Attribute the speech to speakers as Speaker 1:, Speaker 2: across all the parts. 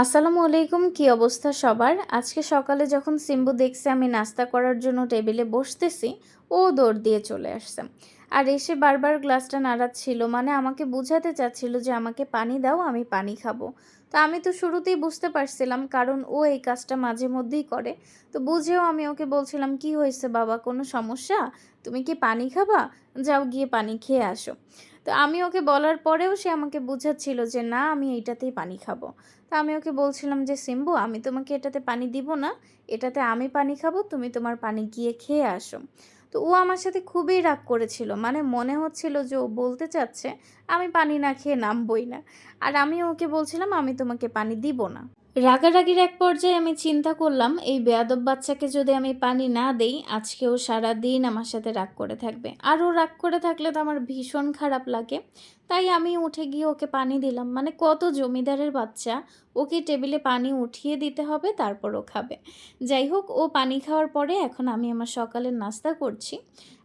Speaker 1: আসসালামু আলাইকুম, কি অবস্থা সবার? আজকে সকালে যখন সিম্বু দেখছে আমি নাস্তা করার জন্য টেবিলে বসতেছি, ও দৌড় দিয়ে চলে আসছে। আর এসে বারবার গ্লাসটা নাড়াচ্ছিল মানে আমাকে বুঝাতে চাচ্ছিল যে আমাকে পানি দাও, আমি পানি খাব। তো আমি তো শুরুতেই বুঝতে পারছিলাম, কারণ ও এই কাজটা মাঝে মধ্যেই করে। তো বুঝেও আমি ওকে বলছিলাম, কি হয়েছে বাবা, কোনো সমস্যা? তুমি কি পানি খাবা? যাও গিয়ে পানি খেয়ে আসো। তো আমি ওকে বলার পরেও সে আমাকে বুঝাচ্ছিল যে, না, আমি এইটাতেই পানি খাব। তা আমি ওকে বলছিলাম যে, সিম্বু, আমি তোমাকে এটাতে পানি দিব না। এটাতে আমি পানি খাব, তুমি তোমার পানি গিয়ে খেয়ে আসো। তো ও আমার সাথে খুবই রাগ করেছিল। মানে মনে হচ্ছিল যে, ও বলতে চাচ্ছে, আমি পানি না খেয়ে নামবই না। আর আমি ওকে বলছিলাম, আমি তোমাকে পানি দিব না। রাগারাগির এক পর্যায়ে আমি চিন্তা করলাম, এই বেয়াদব বাচ্চাকে যদি আমি পানি না দেই, আজকেও সারা দিন আমার সাথে রাগ করে থাকবে। আর ও রাগ করে থাকলে তো আমার ভীষণ খারাপ লাগে। তাই আমি উঠে গিয়ে ওকে পানি দিলাম। মানে কত জমিদারের বাচ্চা, ওকে টেবিলে পানি উঠিয়ে দিতে হবে, তারপর ও খাবে। যাই হোক, ও পানি খাওয়ার পরে এখন আমি আমার সকালের নাস্তা করছি।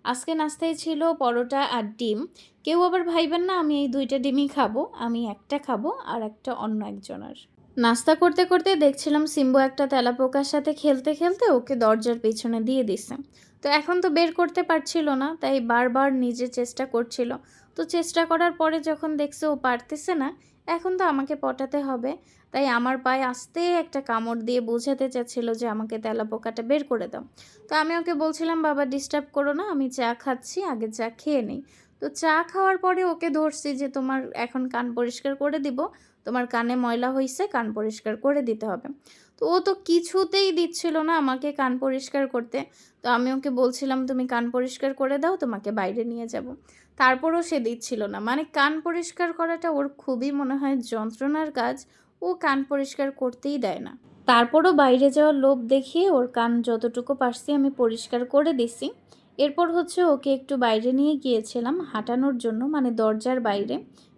Speaker 1: আজকে নাস্তায় ছিল পরোটা আর ডিম। কেউ আবার ভাইবেন না, আমি এই দুইটা ডিমই খাব, আমি একটা খাব আর একটা অন্য একজনের। নাস্তা করতে করতে দেখছিলাম সিম্বু একটা তেলাপোকার সাথে খেলতে খেলতে ওকে দরজার পেছনে দিয়ে দিছে। তো এখন তো বের করতে পারছিল না, তাই বারবার নিজে চেষ্টা করছিল। তো চেষ্টা করার পরে যখন দেখছে ও পারতেছে না, এখন তো আমাকে পটাতে হবে। তাই আমার পায়ে আস্তে একটা কামড় দিয়ে বোঝাতে চাচ্ছিল যে আমাকে তেলাপোকাটা বের করে দাও। তো আমি ওকে বলছিলাম, বাবা ডিস্টার্ব করো না, আমি চা খাচ্ছি, আগে চা খেয়ে নেই। তো চা খাওয়ার পরে ওকে ধরছি যে, তোমার এখন কান পরিষ্কার করে দিব। তোমার কানে ময়লা হয়েছে কান পরিষ্কার করে দিতে হবে। তো ও তো কিছুতেই দিচ্ছিল না আমাকে কান পরিষ্কার করতে। তো আমি ওকে বলছিলাম, তুমি কান পরিষ্কার করে দাও, তোমাকে বাইরে নিয়ে যাব। তারপরও সে দিচ্ছিল না। মানে কান পরিষ্কার করাটা ওর খুবই মনে হয় যন্ত্রণার কাজ। ও কান পরিষ্কার করতেই দেয় না। তারপরও বাইরে যাওয়ার লোভ দেখিয়ে ওর কান যতটুকু পারছি আমি পরিষ্কার করে দিছি। এরপর হচ্ছে ওকে একটু বাইরে নিয়ে গিয়েছিলাম হাঁটানোর জন্য মানে দরজার বাইরে,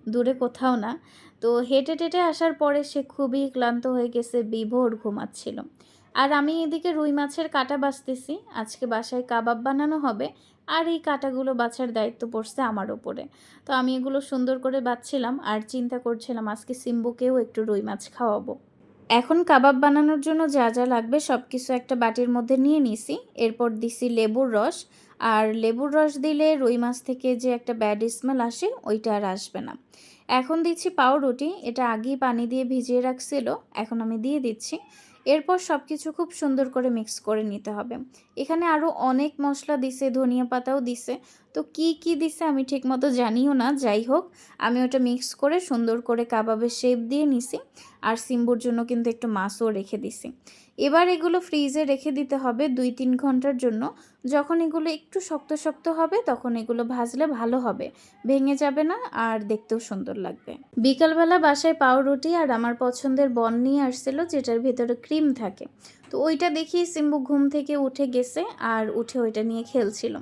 Speaker 1: দূরে কোথাও না। তো হেঁটে টেটে আসার পরে সে খুবই ক্লান্ত হয়ে গেছে, বিভোর ঘুমাচ্ছিল। আর আমি এদিকে রুই মাছের কাটা বাছতেছি আজকে বাসায় কাবাব বানানো হবে, আর এই কাটাগুলো বাছার দায়িত্ব পড়ছে আমার ওপরে। তো আমি এগুলো সুন্দর করে বাছছিলাম আর চিন্তা করছিলাম আজকে সিম্বুকেও একটু রুই মাছ খাওয়াবো। এখন কাবাব বানানোর জন্য যা যা লাগবে সব কিছু একটা বাটির মধ্যে নিয়ে নিছি। এরপর দিছি লেবুর রস, আর লেবুর রস দিলে রুই মাছ থেকে যে একটা ব্যাড স্মেল আসে, ওইটা আর আসবে না। এখন দিচ্ছি পাউরুটি, এটা আগেই পানি দিয়ে ভিজিয়ে রাখছিল, এখন আমি দিয়ে দিচ্ছি। এরপর সব কিছু খুব সুন্দর করে মিক্স করে নিতে হবে। এখানে আরও অনেক মশলা দিছে, ধনিয়া পাতাও দিছে। তো কি কি দিছে আমি ঠিকমতো জানিও না, যাই হোক, আমি ওটা মিক্স করে সুন্দর করে কাবাবের শেপ দিয়ে নিছি, আর সিম্বুর জন্য কিন্তু একটু মাছও রেখে দিছি। এবার এগুলো ফ্রিজে রেখে দিতে হবে দুই তিন ঘণ্টার জন্য। যখন এগুলো একটু শক্ত শক্ত হবে, তখন এগুলো ভাজলে ভালো হবে। ভেঙে যাবে না আর দেখতেও সুন্দর লাগবে। বিকালবেলা বাসায় পাউরুটি আর আমার পছন্দের বন নিয়ে আসছিল, যেটার ভেতরে ক্রিম থাকে। তো ওইটা দেখি সিম্বু ঘুম থেকে উঠে গেছে আর উঠে ওইটা নিয়ে খেলছিল।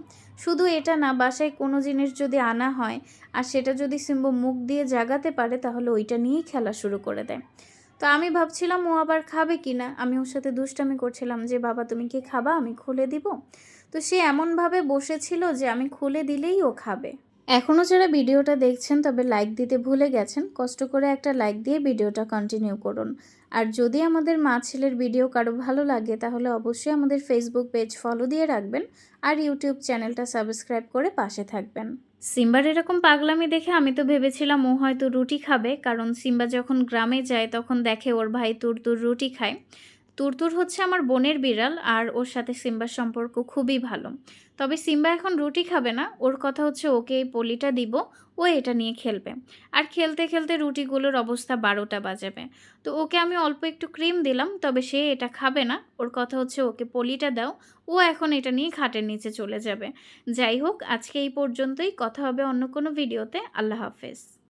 Speaker 1: শুধু এটা না, বাসায় কোনো জিনিস যদি আনা হয় আর সেটা যদি সিম্বু মুখ দিয়ে জাগাতে পারে, তাহলে ওইটা নিয়েই খেলা শুরু করে দেয়। তো আমি ভাবছিলাম ও আবার খাবে কি না আমি ওর সাথে দুষ্টামি করছিলাম যে, বাবা, তুমি কি খাবা? আমি খুলে দিব। তো সে এমনভাবে বসেছিল যে, আমি খুলে দিলেই ও খাবে। এখনও যারা ভিডিওটা দেখছেন তবে লাইক দিতে ভুলে গেছেন, কষ্ট করে একটা লাইক দিয়ে ভিডিওটা কন্টিনিউ করুন। আর যদি আমাদের মা ছেলের ভিডিও কারও ভালো লাগে, তাহলে অবশ্যই আমাদের ফেসবুক পেজ ফলো দিয়ে রাখবেন আর ইউটিউব চ্যানেলটা সাবস্ক্রাইব করে পাশে থাকবেন। সিম্বার এরকম পাগলামি দেখে আমি তো ভেবেছিলাম ও হয়তো রুটি খাবে, কারণ সিম্বা যখন গ্রামে যায় তখন দেখে ওর ভাই তুরতুর রুটি খায়। তুরতুর হচ্ছে আমার বোনের বিড়াল আর ওর সাথে সিম্বার সম্পর্ক খুবই ভালো। তবে সিম্বা এখন রুটি খাবে না, ওর কথা হচ্ছে ওকে এই পলিটা দিব, ও এটা নিয়ে খেলবে। আর খেলতে খেলতে রুটিগুলোর অবস্থা বারোটা বাজাবে। তো ওকে আমি অল্প একটু ক্রিম দিলাম, তবে সে এটা খাবে না, ওর কথা হচ্ছে ওকে পলিটা দাও, ও এখন এটা নিয়ে খাটের নিচে চলে যাবে। যাই হোক, আজকে এই পর্যন্তই, কথা হবে অন্য কোনো ভিডিওতে, আল্লাহ হাফেজ।